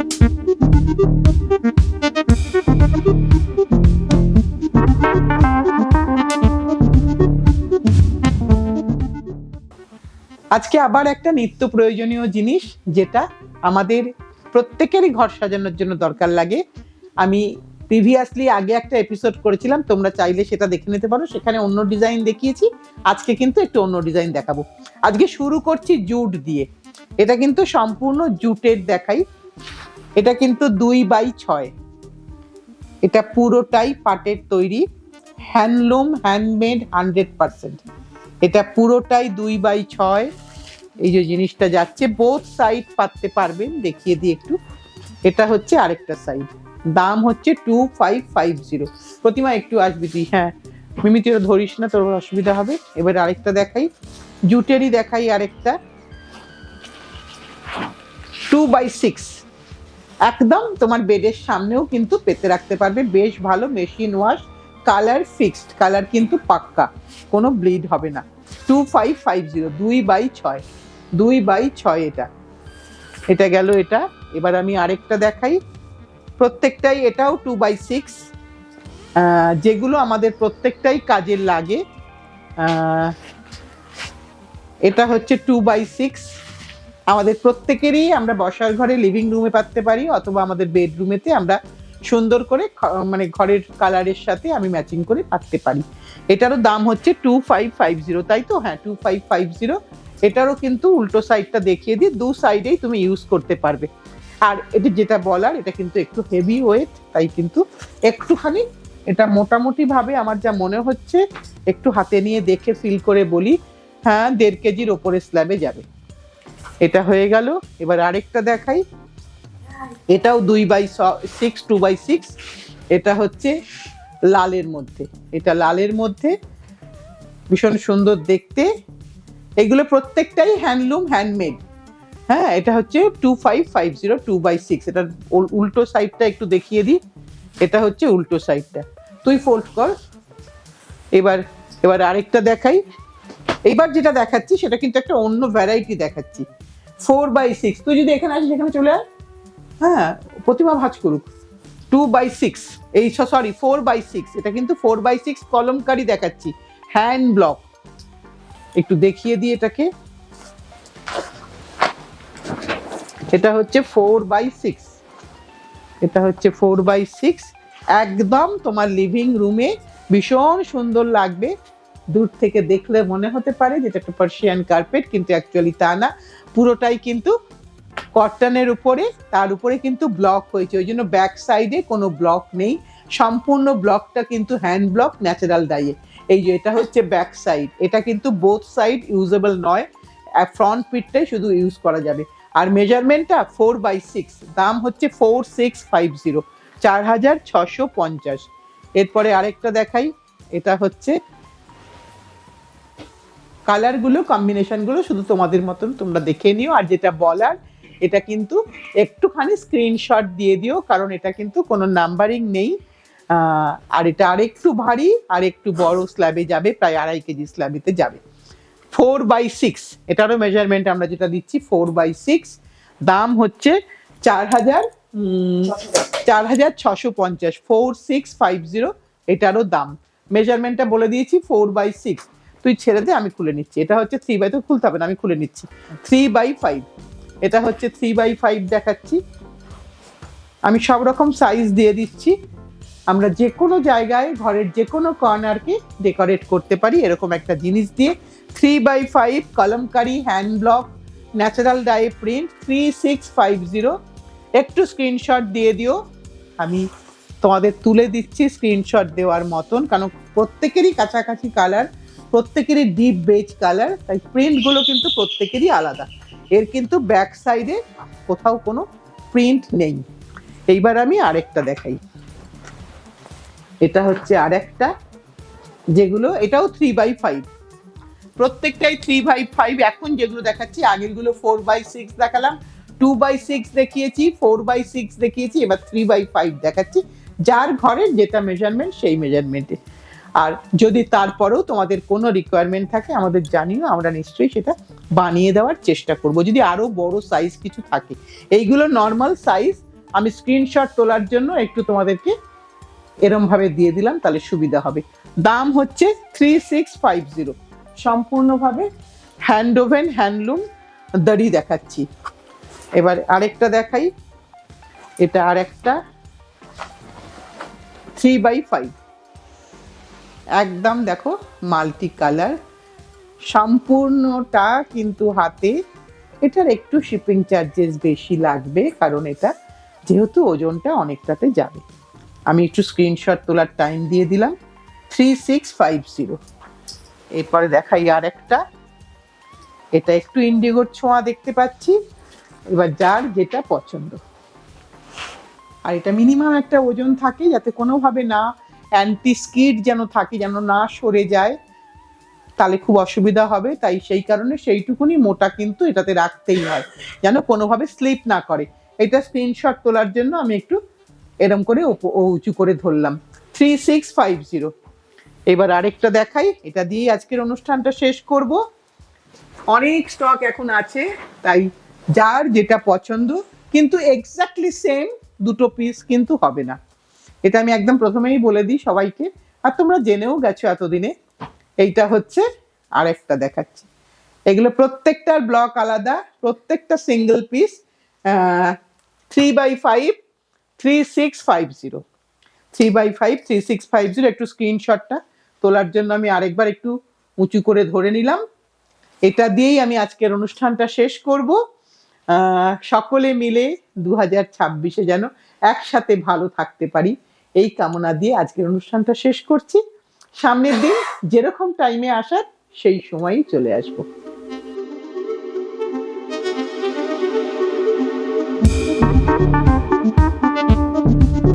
আজকে আবার একটা নিত্য প্রয়োজনীয় জিনিস যেটা আমাদের প্রত্যেকেরই ঘর সাজানোর জন্য দরকার লাগে। আমি প্রিভিয়াসলি আগে একটা এপিসোড করেছিলাম, তোমরা চাইলে সেটা দেখে নিতে পারো। সেখানে অন্য ডিজাইন দেখিয়েছি, আজকে কিন্তু একটু অন্য ডিজাইন দেখাবো। আজকে শুরু করছি জুট দিয়ে। এটা কিন্তু সম্পূর্ণ জুটের দেখাই। এটা কিন্তু দুই বাই ছয়। এটা পুরোটাই পাটের তৈরি, হ্যান্ডলুম, হ্যান্ডমেড, হান্ড্রেড পার্সেন্ট। এটা পুরোটাই দুই বাই ছয়। এই যে জিনিসটা যাচ্ছে, বোথ সাইড পাততে পারবেন, দেখিয়ে দিই একটু। এটা হচ্ছে আরেকটা সাইড। দাম হচ্ছে two five five zero. Pratima, একটু আসবি তুই? হ্যাঁ। মিমি, তুই ধরিস না, তোর অসুবিধা হবে। এবার আরেকটা দেখাই। জুটেরই দেখাই আরেকটা। Two by six. একদম তোমার বেডের সামনেও কিন্তু পেতে রাখতে পারবে। বেশ ভালো machine wash colour fixed colour কিন্তু পাক্কা, কোনো ব্লিড হবে না। টু ফাইভ ফাইভ জিরো দুই বাই ছয়, দুই বাই ছয় এটা। এটা গেল এটা, এবার আমি আরেকটা দেখাই। প্রত্যেকটাই এটাও টু বাই সিক্স যেগুলো আমাদের প্রত্যেকটাই কাজের লাগে এটা হচ্ছে টু বাই সিক্স আমাদের প্রত্যেকেরই আমরা বসার ঘরে লিভিং রুমে পাততে পারি, অথবা আমাদের বেডরুমেতে আমরা সুন্দর করে মানে ঘরের কালারের সাথে আমি ম্যাচিং করে পাততে পারি। এটারও দাম হচ্ছে টু ফাইভ ফাইভ জিরো তাই তো? হ্যাঁ টু ফাইভ ফাইভ জিরো এটারও কিন্তু উল্টো সাইডটা দেখিয়ে দিয়ে দু সাইডেই তুমি ইউজ করতে পারবে। আর এটা যেটা বলার, এটা কিন্তু একটু হেভি ওয়েট তাই কিন্তু একটুখানি এটা মোটামুটি ভাবে আমার যা মনে হচ্ছে, একটু হাতে নিয়ে দেখে ফিল করে বলি হ্যাঁ দেড় কেজির ওপরে স্ল্যাবে যাবে। এটা হয়ে গেল। এবার আরেকটা দেখাই। এটাও দুই by six two by six এটা হচ্ছে লালের মধ্যে। এটা লালের মধ্যে। ভীষণ সুন্দর দেখতে। এগুলো প্রত্যেকটাই হ্যান্ডলুম, হ্যান্ডমেড। হ্যাঁ এটা হচ্ছে two five five zero two by six উল- উল্টো সাইডটা একটু দেখিয়ে দিই। এটা হচ্ছে উল্টো সাইডটা তুই ফোল্ড কর। এবার এবার আরেকটা দেখাই। এইবার যেটা দেখাচ্ছি, সেটা কিন্তু একটা অন্য ভ্যারাইটি দেখাচ্ছি। ফোর বাই সিক্স তুই যদি এখানে আসিস, এখানে চলে হ্যাঁ প্রতিমা ভাজ করুক। টু বাই সিক্স এই সরি ফোর বাই সিক্স এটা কিন্তু ফোর বাই সিক্স কলমকারি দেখাচ্ছি। হ্যান্ড ব্লক একটু দেখিয়ে দিই এটাকে। এটা হচ্ছে ফোর বাই সিক্স এটা হচ্ছে ফোর বাই সিক্স একদম তোমার লিভিং রুমে ভীষণ সুন্দর লাগবে। দূর থেকে দেখলে মনে হতে পারে যেটা একটা পার্সিয়ান কার্পেট কিন্তু অ্যাকচুয়ালি তা না। পুরোটাই কিন্তু কটনের উপরে, তার উপরে কিন্তু ব্লক হয়েছে। ওই জন্য ব্যাক সাইডে কোনো ব্লক নেই। সম্পূর্ণ ব্লকটা কিন্তু হ্যান্ড ব্লক ন্যাচারাল ডাইয়ে এই যে এটা হচ্ছে ব্যাক সাইড এটা কিন্তু বোথ সাইড ইউজেবল নয়। ফ্রন্ট পিটটাই শুধু ইউজ করা যাবে। আর মেজারমেন্টটা ফোর বাই সিক্স দাম হচ্ছে ফোর সিক্স ফাইভ জিরো চার হাজার ছশো পঞ্চাশ। এরপরে আরেকটা দেখাই। এটা হচ্ছে কালারগুলো কম্বিনেশনগুলো শুধু তোমাদের মতন তোমরা দেখে নিও। আর যেটা বলার, এটা কিন্তু একটুখানি স্ক্রিনশট দিয়ে দিও, কারণ এটা কিন্তু কোনো নাম্বারিং নেই। আর এটা আরেকটু ভারী আর একটু বড় স্ল্যাবে যাবে, প্রায় আড়াই কেজি স্ল্যাবেতে যাবে। ফোর বাই সিক্স এটারও মেজারমেন্ট আমরা যেটা দিচ্ছি ফোর বাই সিক্স দাম হচ্ছে চার হাজার চার হাজার ছশো পঞ্চাশ ফোর সিক্স ফাইভ জিরো এটারও দাম। মেজারমেন্টটা বলে দিয়েছি ফোর বাই সিক্স তুই ছেড়ে দে, আমি খুলে নিচ্ছি। এটা হচ্ছে থ্রি বাই তো খুলতে হবে না, আমি খুলে নিচ্ছি। থ্রি বাই ফাইভ এটা হচ্ছে থ্রি বাই ফাইভ দেখাচ্ছি। আমি সব রকম সাইজ দিয়ে দিচ্ছি। আমরা যে কোনো জায়গায়, ঘরের যে কোনো কর্নারকে ডেকোরেট করতে পারি, এরকম একটা জিনিস দিয়ে। Three by five Kalamkari hand block natural dye print three six five zero একটু স্ক্রিনশট দিয়ে দিও। আমি তোমাদের তুলে দিচ্ছি স্ক্রিনশট দেওয়ার মতন, কারণ প্রত্যেকেরই কাছাকাছি কালার প্রত্যেকেরই ডিপ বেজ কালার তাই প্রিন্টগুলো কিন্তু প্রত্যেকেরই আলাদা। এর কিন্তু ব্যাক সাইডে কোথাও কোনো প্রিন্ট নেই। এইবার আমি আরেকটা দেখাই। এটা হচ্ছে আরেকটা, যেগুলো এটাও থ্রি বাই ফাইভ প্রত্যেকটাই থ্রি বাই ফাইভ এখন যেগুলো দেখাচ্ছি, আগেরগুলো ফোর বাই সিক্স দেখালাম। টু বাই সিক্স দেখিয়েছি ফোর বাই সিক্স দেখিয়েছি, এবার থ্রি বাই ফাইভ দেখাচ্ছি। যার ঘরের যেটা মেজারমেন্ট সেই মেজারমেন্টে আর যদি তারপরেও তোমাদের কোনো রিকোয়ারমেন্ট থাকে, আমাদের জানিও, আমরা নিশ্চয়ই সেটা বানিয়ে দেওয়ার চেষ্টা করব। যদি আরও বড় সাইজ কিছু থাকে, এইগুলো নর্মাল সাইজ আমি স্ক্রিনশট তোলার জন্য একটু তোমাদেরকে এরমভাবে দিয়ে দিলাম, তাহলে সুবিধা হবে। দাম হচ্ছে থ্রি সিক্স ফাইভ জিরো সম্পূর্ণভাবে হ্যান্ড ওভেন হ্যান্ডলুম দড়ি দেখাচ্ছি। এবার আরেকটা দেখাই। এটা আরেকটা থ্রি বাই ফাইভ একদম দেখো মাল্টি কালার। সম্পূর্ণটা কিন্তু হাতে। এটার একটু শিপিং চার্জেস বেশি লাগবে কারণ এটা যেহেতু ওজনটা অনেকটাতে যাবে। আমি একটু স্ক্রিনশট তোলার টাইম দিয়ে দিলাম। থ্রি সিক্স ফাইভ জিরো এরপরে দেখাই আর একটা। এটা একটু ইন্ডিগোর ছোঁয়া দেখতে পাচ্ছি। এবার যার যেটা পছন্দ। আর এটা মিনিমাম একটা ওজন থাকে যাতে কোনোভাবে না অ্যান্টি স্কিড যেন থাকে, যেন না সরে যায়, তাহলে খুব অসুবিধা হবে। তাই সেই কারণে সেইটুকুনি মোটা কিন্তু এটাতে রাখতেই হয়, যেন কোনোভাবে স্লিপ না করে। এটা স্ক্রিনশট তোলার জন্য আমি একটু এরম করে উঁচু করে ধরলাম। থ্রি সিক্স ফাইভ জিরো এবার আরেকটা দেখাই। এটা দিয়েই আজকের অনুষ্ঠানটা শেষ করব। অনেক স্টক এখন আছে, তাই যার যেটা পছন্দ, কিন্তু এক্স্যাক্টলি সেম দুটো পিস কিন্তু হবে না। এটা আমি একদম প্রথমেই বলে দিই সবাইকে। আর তোমরা জেনেও গেছো এতদিনে, এইটা হচ্ছে আরেকটা দেখাচ্ছি। এগুলো প্রত্যেকটার ব্লক আলাদা, প্রত্যেকটা single piece three by five three six five zero three by five three six five zero একটু স্ক্রিনশটটা তোলার জন্য আমি আরেকবার একটু উঁচু করে ধরে নিলাম। এটা দিয়েই আমি আজকের অনুষ্ঠানটা শেষ করব। সকলে মিলে দু হাজার ছাব্বিশে যেন একসাথে ভালো থাকতে পারি। এই কামনা দিয়ে আজকের অনুষ্ঠানটা শেষ করছি। সামনের দিন যেরকম টাইমে আসার, সেই সময়ই চলে আসব।